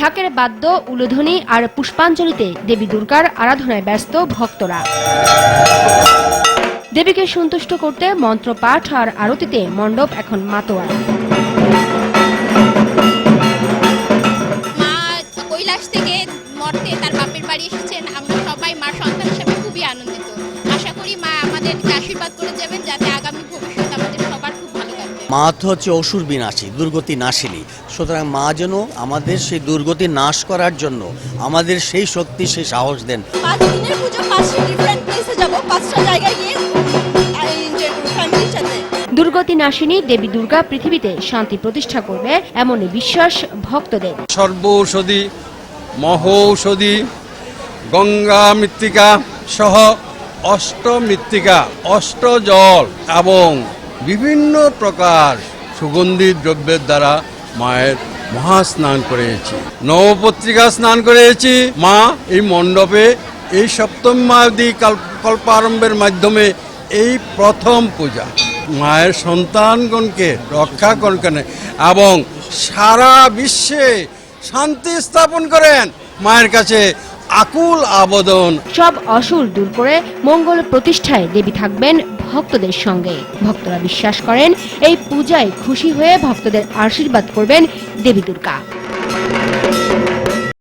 ঢাকের বাদ্য উলোধনী আর পুষ্পাঞ্জলিতে দেবী দুর্গার আরাধনায় ব্যস্ত ভক্তরা। দেবীকে সন্তুষ্ট করতে মন্ত্রপাঠ আর আরতিতে মণ্ডপ এখন মাতোয়ার। মা কৈলাস থেকে মর্তে তার বাপের বাড়ি এসেছেন আমরা মা তো হচ্ছে অসুর বিনাশী দুর্গতি নাশিনী। সুতরাং মা যেন আমাদের সেই দুর্গতি নাশ করার জন্য আমাদের সেই শক্তি সেই সাহস দেন। পাঁচ দিনের পুজো পাঁচটা ডিফারেন্ট প্লেসে যাব পাঁচটা জায়গায় গিয়ে এনজয় করব ফ্যামিলির সাথে। দুর্গতি নাশিনী দেবী দুর্গা পৃথিবীতে শান্তি প্রতিষ্ঠা করবে এমনই বিশ্বাস ভক্তদের। সর্বৌষধি মহৌষধি গঙ্গা মৃত্তিকা সহ অষ্ট মৃত্তিকা অষ্ট জল এবং বিভিন্ন প্রকার সুগন্ধি দ্রব্যের দ্বারা মায়ের মহাস্নান করেছি। নবপত্রিকা স্নান করেছি। মা এই মণ্ডপে এই সপ্তম মাদি কল্পারম্ভের মাধ্যমে এই প্রথম পূজা। মায়ের সন্তানগণকে রক্ষা করেন এবং সারা বিশ্বে শান্তি স্থাপন করেন মায়ের কাছে। আকুল আবেদন। সব অসুর দূর করে মঙ্গল প্রতিষ্ঠায় দেবী থাকবেন ভক্তদের সঙ্গে। ভক্তরা বিশ্বাস করেন, এই পূজায় খুশি হয়ে ভক্তদের আশীর্বাদ করবেন দেবী দুর্গা।